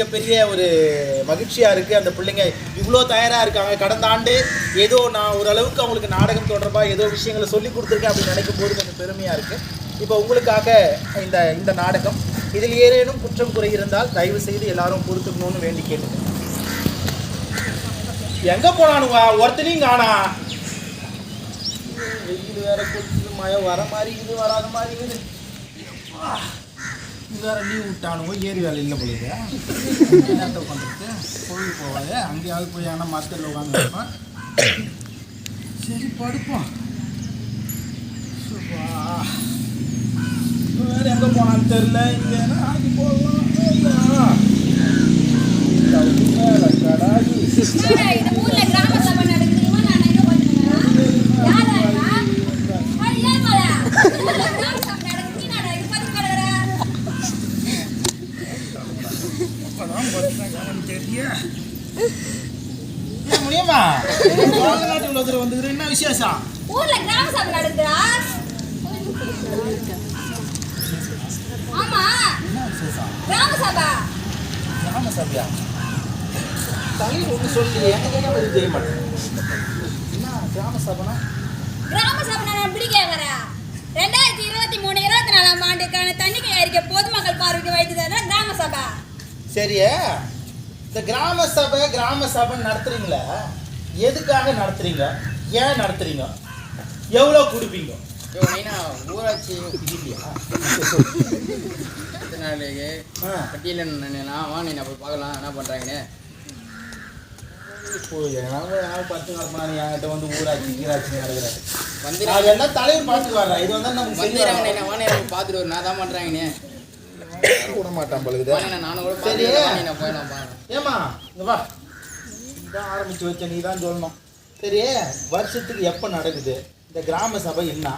மிகப்பெரிய ஒரு மகிழ்ச்சியாக இருக்குது அந்த பிள்ளைங்க இவ்வளோ தயாராக இருக்காங்க. கடந்த ஆண்டு ஏதோ நான் ஓரளவுக்கு அவங்களுக்கு நாடகம் தொடர்பாக ஏதோ விஷயங்களை சொல்லி கொடுத்துருக்கேன் அப்படின்னு நினைக்கும் போது கொஞ்சம் பெருமையாக இருக்குது இப்போ உங்களுக்காக இந்த இந்த நாடகம் இதில் ஏதேனும் குற்றம் குறை இருந்தால் தயவு செய்து எல்லாரும் பொறுத்துக்கணும்னு வேண்டி கேட்டுக்கிறேன். எங்கே போனானுவா ஒருத்தனையும் காணா. வெயில் வேற கொட்டுது மழை வர மாதிரி இது வராத மாதிரி இது வேற லீவ் விட்டானுவோ ஏரி வேலை இல்லை பொழுது என்னத்த பண்ணுறது கோவில் போவாது அங்கேயாவது போய் ஆனால் மரத்தில் உட்காந்து இருப்பேன் சரி படுப்போம். சுப்பா. வேற எங்கே போனான்னு தெரியல. இங்கே ஆகி போகலாம் கடாகி என்னடா இது ஊர்ல கிராம சபை நடக்குது இவன் நான் எங்க போறேன் யாரா இவன் அடி ஏன் மல ஊர்ல கிராம சபை நடக்குது நீ என்னடா இது பத்தி கடக்குற அப்பதான் பார்த்தேன் தெரிய ஏன் முடியுமா? நாட்டு இவ்வளோ தூரம் வந்துக்கிற என்ன விசேஷம்? ஊர்ல கிராம சபை நடக்குதுடா ஆமா. கிராம சபை. கிராம சபையா? தலையில் ஒன்று சொல்லி என்ன மாட்டேன் கிராம சபைனா? கிராம சபை நான் எப்படி கேக்குறா ரெண்டாயிரத்தி இருபத்தி மூணு இருபத்தி நாலாம் ஆண்டுக்கான தண்ணிக்கை அறிக்கை பொதுமக்கள் பார்வைக்கு வைத்தது கிராம சபை. சரியா? இந்த கிராம சபை கிராம சபை நடத்துறீங்களா எதுக்காக நடத்துறீங்க? ஏன் நடத்துறீங்க? எவ்வளோ கொடுப்பீங்க? நைனா ஊராட்சி பட்டியலில் நான் வா நீ போய் பார்க்கலாம் என்ன பண்ணுறாங்கன்னு பத்து நடப்பானு என்கிட்ட வந்து ஊராட்சி வந்துடுறாங்க. நான் எல்லாம் தலைவர் பார்த்து வர்றேன் இது வந்து நமக்கு வந்துடுறாங்க சரி நைனா பார்த்துட்டு வரும் நான் தான் பண்ணுறாங்கன்னு விட மாட்டான் பழுகுது வானே நானும் கூட சரி. பார்த்துட்டு நீ போயிடலாம் பாருங்க ஏமா இங்க வா. இதான் ஆரம்பிச்சு வச்ச நீ தான் சொல்லணும். சரி வருஷத்துக்கு எப்போ நடக்குது? இந்த கிராம சபை என்ன?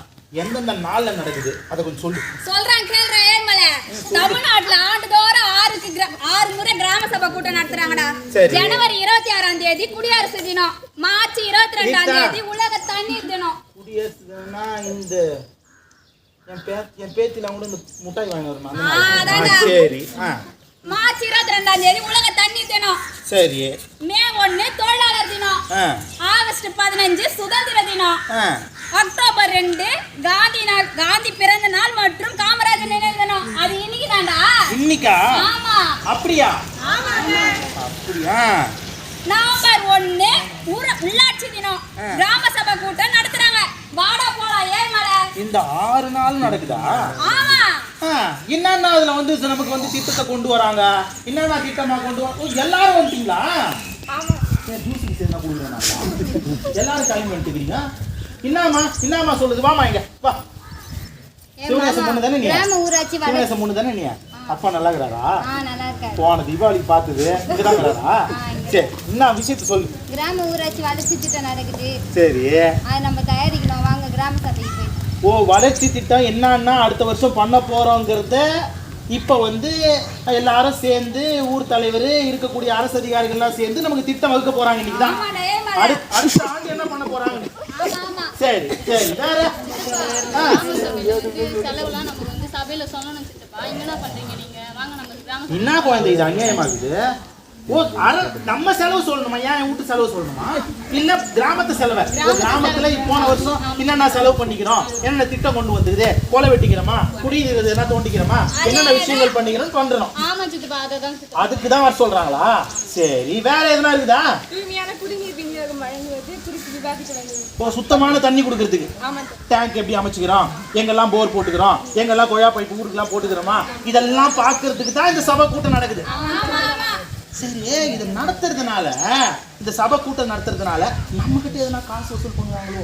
எந்தெந்த நாளில் நடக்குது? அதை கொஞ்சம் சொல்லு. சொல்றேன் கேள்றேன் தமிழ்நாட்டுல ஆண்டுதோறும் ஆறுக்கு ஆறு முறை கிராம சபை கூட்டம் நடத்துறாங்கடா. ஜனவரி இருபத்தி ஆறாம் தேதி குடியரசு தினம். மார்ச் இருபத்தி ரெண்டாம். தேதி உலக தண்ணீர் தினம். குடியரசுனா இந்த என் பே என் பேத்தில கூட இந்த முட்டாய் வாங்கி வருமா அந்த ஆ, மாதிரி. அதான்டா. ஆ, சரி. ஆ. மார்ச் இருபத்தி ரெண்டாம் தேதி உலக தண்ணீர் தினம். சரி. மே ஒண்ணு தொழிலாளர் தினம். ஆ. ஆகஸ்ட் பதினஞ்சு சுதந்திர தினம். ஆ. அக்டோபர் ரெண்டு காந்தி நாள் காந்தி பிறந்த நாள் மற்றும் காமராஜர் நினைவு தினம். அது இன்னைக்கு? ஆமா. அப்படியா? அப்படியா? நவம்பர் ஒண்ணு ஊர உள்ளாட்சி தினம். கிராம சபை கூட்டம் நடத்துறாங்க. வாடா போலாம் இந்த ஆறு நாள் நடக்குதா? என்னென்ன அதுல வந்து நமக்கு வந்து திட்டத்தை கொண்டு வராங்க? என்னென்ன திட்டமா கொண்டு வர எல்லாரும் வந்துட்டீங்களா? ஜூஸுக்கு சேர்ந்தா கொடுக்குறேன். எல்லாரும் கிளம்பி வந்துட்டுக்கிறீங்க என்னம்மா என்னம்மா சொல்லுது. வாமா இங்க வா. சிவநேசம் பொண்ணு தானே நீ? சிவநேசம் பொண்ணு தானே நீ? அப்பா நல்லா இருக்கிறாரா? போன தீபாவளிக்கு பார்த்தது இங்கதான் இருக்கிறாரா? சரி என்ன விஷயத்த சொல்லு. கிராம ஊராட்சி வளர்ச்சி திட்டம் நடக்குது. சரி. அதை நம்ம தயாரிக்கணும். வாங்க கிராம சபைக்கு போய் ஓ வளர்ச்சி திட்டம் என்னன்னா அடுத்த வருஷம் பண்ண போறோங்கிறத இப்போ வந்து எல்லாரும் சேர்ந்து ஊர் தலைவர் இருக்கக்கூடிய அரசு அதிகாரிகள்லாம் சேர்ந்து நமக்கு திட்டம் வகுக்க போறாங்க இன்னைக்கு தான் அடுத்த ஆண்டு என்ன பண்ண ஆமா சரி சரி வேற? என்ன குழந்தை இது அநியாயமாகுது ஓ அர நம்ம செலவு சொல்லணுமா? ஏன் என் வீட்டு செலவு சொல்லணுமா? இல்ல கிராமத்து செலவை? கிராமத்துல போன வருஷம் என்னென்ன செலவு பண்ணிக்கிறோம்? என்னென்ன திட்டம் கொண்டு வந்துருது கொலை வெட்டிக்கிறோமா? குடியிருக்கிறது என்ன தோண்டிக்கிறோமா? என்னென்ன விஷயங்கள் பண்ணிக்கிறோம் பண்றோம் அதுக்கு தான் வர சொல்றாங்களா? சரி வேற எதுனா இருக்குதா? இப்போ சுத்தமான தண்ணி கொடுக்கறதுக்கு. டேங்க் எப்படி அமைச்சுக்கிறோம்? எங்கெல்லாம் போர் போட்டுக்கிறோம்? எங்கெல்லாம் கொய்யா பைப்பு ஊருக்குலாம் போட்டுக்கிறோமா? இதெல்லாம் பார்க்கறதுக்கு தான் இந்த சபை கூட்டம் நடக்குது. சரி இது நடத்துறதுனால இந்த சபை கூட்டம் நடத்துறதுனால நம்ம கிட்ட எதனா காசு வசூல் பண்ணுவாங்களோ?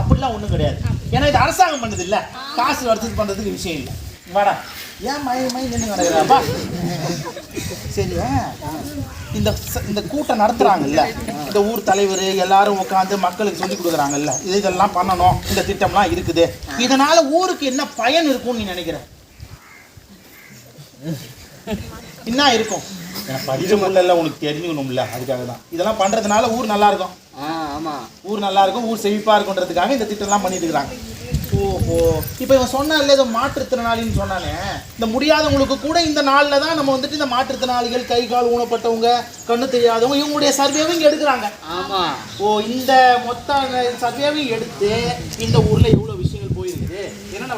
அப்படிலாம் ஒண்ணும் கிடையாது. ஏன்னா இது அரசாங்கம் பண்ணது இல்ல காசு வசூல் பண்றதுக்கு விஷயம் இல்லை. வாடா. ஏன் மய மய நின்று நடக்கிறாப்பா சரியா இந்த இந்த கூட்டம் நடத்துறாங்கல்ல இந்த ஊர் தலைவர் எல்லாரும் உட்காந்து மக்களுக்கு சொல்லி கொடுக்குறாங்கல்ல இது இதெல்லாம் பண்ணணும். இந்த திட்டம்லாம் இருக்குது. இதனால ஊருக்கு என்ன பயன் இருக்கும்னு நீ நினைக்கிற? என்ன இருக்கும்? எனக்கு முடியல உனக்கு தெரிஞ்சுக்கணும்ல அதுக்காக தான் இதெல்லாம் பண்றதுனால ஊர் நல்லா இருக்கும். ஆ ஆமாம் ஊர் நல்லா இருக்கும் ஊர் செழிப்பா இருக்குன்றதுக்காக இந்த திட்டம்லாம் பண்ணிட்டு இருக்காங்க ஓ ஓஹோ. இப்போ இவன் சொன்னான்ல ஏதோ மாற்றுத்திறனாளின்னு சொன்னானே. இந்த முடியாதவங்களுக்கு கூட இந்த நாளில் தான் நம்ம வந்துட்டு இந்த மாற்றுத்திறனாளிகள் கை கால் ஊனப்பட்டவங்க கண்ணு தெரியாதவங்க இவங்களுடைய சர்வேவும் இங்கே எடுக்கிறாங்க. ஆமா. ஓ இந்த மொத்த சர்வேவையும் எடுத்து இந்த ஊர்ல என்னென்ன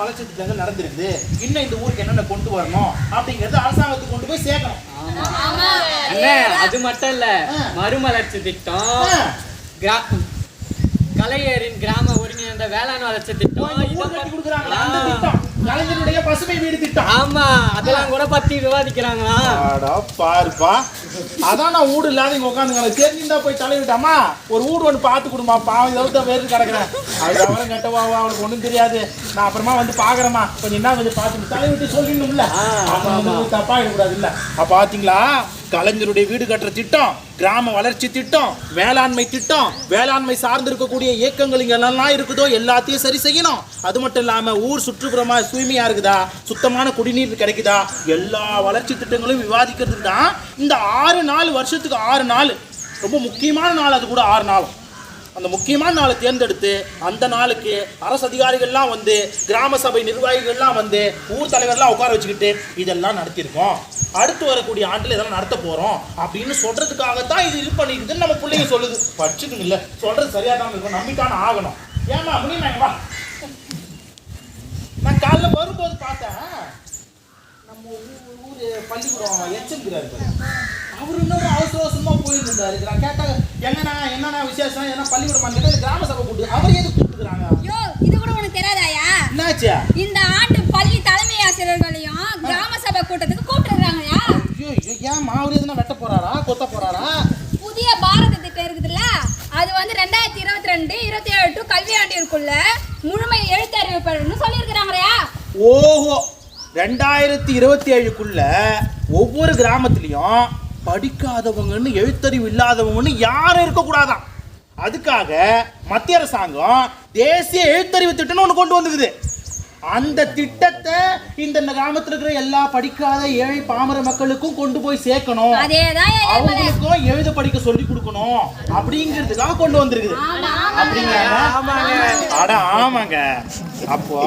வளர்ச்சி திட்டங்கள் நடந்திருக்குது இன்னும் இந்த ஊருக்கு என்னென்ன கொண்டு வரணும் அப்படிங்கறது அரசாங்கத்துக்கு கொண்டு போய் சேர்க்கணும். அண்ணே அது மட்டும் இல்ல. மறுமலர்ச்சி திட்டம் கலைஞரின் கிராம ஒருங்கிணைந்த வேளாண் வளர்ச்சி திட்டம் கலைஞருடைய பசுமை வீடு திட்டம். ஆமா அதெல்லாம் கூட பத்தி விவாதிக்கிறாங்களா? அடா பாருப்பா. அதான் நான் வீடு இல்லாத இங்க உட்காந்துங்களேன் தெரிஞ்சிருந்தா போய் தலைவிட்டாமா ஒரு வீடு ஒன்று பார்த்து கொடுமா பாவம் இதை வேறு கிடக்குறேன். அது அவரும் கெட்டவா அவனுக்கு ஒன்றும் தெரியாது. நான் அப்புறமா வந்து பார்க்குறேம்மா கொஞ்சம் என்ன கொஞ்சம் பார்த்து தலைவிட்டு சொல்லிடணும்ல. ஆமா ஆமா. தப்பா இருக்கக்கூடாது இல்ல. அப்ப பாத்தீங்களா? கலைஞருடைய வீடு கட்டுற திட்டம் கிராம வளர்ச்சி திட்டம் வேளாண்மை திட்டம் வேளாண்மை சார்ந்து இருக்கக்கூடிய இயக்கங்கள் இங்கெல்லாம் இருக்குதோ எல்லாத்தையும் சரி செய்யணும். அது மட்டும் இல்லாம ஊர் சுற்றுப்புறமா தூய்மையா இருக்குதா? சுத்தமான குடிநீர் கிடைக்குதா? எல்லா வளர்ச்சி திட்டங்களும் விவாதிக்கிறதுக்கு தான் இந்த ஆறு நாள் வருஷத்துக்கு ஆறு நாள் ரொம்ப முக்கியமான நாள் அது கூட ஆறு நாள் அந்த முக்கியமான நாளை தேர்ந்தெடுத்து அந்த நாளுக்கு அரசு அதிகாரிகள்லாம் வந்து கிராம சபை நிர்வாகிகள்லாம் வந்து ஊர் தலைவர்லாம் உட்கார வச்சுக்கிட்டு இதெல்லாம் நடத்தியிருக்கோம். அடுத்து வரக்கூடிய ஆண்டில் இதெல்லாம் நடத்த போறோம் அப்படின்னு சொல்றதுக்காகத்தான் இது இது பண்ணிக்குதுன்னு நம்ம பிள்ளைங்க சொல்லுது. படிச்சுக்கணும் இல்லை. சொல்றது சரியா தான் இருக்கும். நம்பிக்கான ஆகணும். ஏமா முடியுமா வா. நான் காலைல வரும்போது பார்த்தேன். நம்ம ஊர் பள்ளிக்கூடம் எச்சிருக்கிறாரு அவர் இன்னொரு அவசர அவசரமா போயிட்டு இருந்தாரு நான் கேட்டாங்க என்னண்ணா என்னண்ணா விசேஷம்? என்ன பள்ளிக்கூடம் கேட்டா இந்த கிராம சபை கூட்டு அவர் எதுக்கு கூப்பிட்டுக்கிறாங்க? ஐயோ இது கூட உனக்கு தெரியாதாயா? என்னாச்சு? இந்த ஆண்டு பள்ளி தலைமை ஆசிரியர்களையும் கிராம சபை கூட்டத்துக்கு கூப்பிட்டுருக்காங்கயா ஐயோ ஐயோ ஏன் அவர் எதுனா வெட்ட போறாரா? கொத்த போறாரா? புதிய பாரத திட்டம் இருக்குதுல்ல? அது வந்து ரெண்டாயிரத்தி இருபத்தி ரெண்டு இருபத்தி ஏழு டு கல்வியாண்டிற்குள்ள முழுமை எழுத்தறிவு பெறணும்னு சொல்லியிருக்கிறாங்கயா ஓஹோ! ரெண்டாயிரத்தி இருபத்தி ஏழுக்குள்ள ஒவ்வொரு கிராமத்துலயும் படிக்காதவங்கன்னு எழுத்தறிவு இல்லாதவங்கன்னு யாரும் இருக்கக்கூடாதாம் அதுக்காக மத்திய அரசாங்கம் தேசிய எழுத்தறிவு திட்டம்னு ஒன்று கொண்டு வந்துக்குது. அந்த திட்டத்தை இந்த கிராமத்துல இருக்கிற எல்லா படிக்காத ஏழை பாமர மக்களுக்கும் கொண்டு போய் சேர்க்கணும். அவங்களுக்கும் எழுத படிக்க சொல்லி கொடுக்கணும். அப்படிங்கிறதுக்காக கொண்டு வந்திருக்குது. அப்படிங்களா? அட ஆமாங்க. அப்போ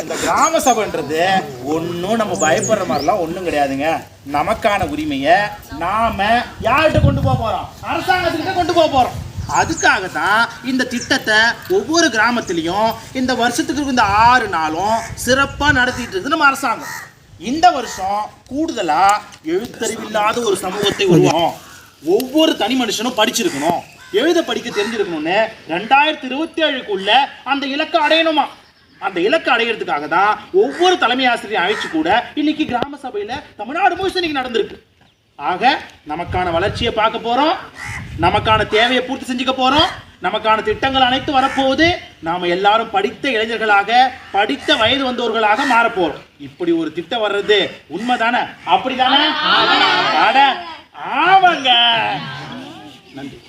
இந்த கிராம சபைன்றது ஒன்றும் நம்ம பயப்படுற மாதிரிலாம் ஒன்றும் கிடையாதுங்க. நமக்கான உரிமையை நாம யார்கிட்ட கொண்டு போக போறோம்? அரசாங்கத்துக்கிட்ட கொண்டு போக போறோம். அதுக்காக தான் இந்த திட்டத்தை ஒவ்வொரு கிராமத்திலையும் இந்த வருஷத்துக்கு இந்த ஆறு நாளும் சிறப்பாக நடத்திட்டு இருக்குது நம்ம அரசாங்கம். இந்த வருஷம் கூடுதலாக எழுத்தறிவில்லாத ஒரு சமூகத்தை உருவாகும் ஒவ்வொரு தனி மனுஷனும் படிச்சிருக்கணும். எழுத படிக்க தெரிஞ்சிருக்கணும்னு ரெண்டாயிரத்தி இருபத்தி ஏழுக்குள்ள அந்த இலக்கை அடையணுமா? அந்த இலக்கை அடையிறதுக்காக தான் ஒவ்வொரு தலைமை ஆசிரியர் அழைச்சு கூட இன்னைக்கு கிராம சபையில தமிழ்நாடு முழுசு இன்னைக்கு நடந்திருக்கு. ஆக நமக்கான வளர்ச்சியை பார்க்க போகிறோம் நமக்கான தேவையை பூர்த்தி செஞ்சுக்க போகிறோம் நமக்கான திட்டங்கள் அனைத்து வரப்போகுது. நாம் எல்லாரும் படித்த இளைஞர்களாக படித்த வயது வந்தவர்களாக மாறப்போகிறோம் இப்படி ஒரு திட்டம் வர்றது உண்மை உண்மைதானே? அப்படிதானே? ஆவங்க நன்றி.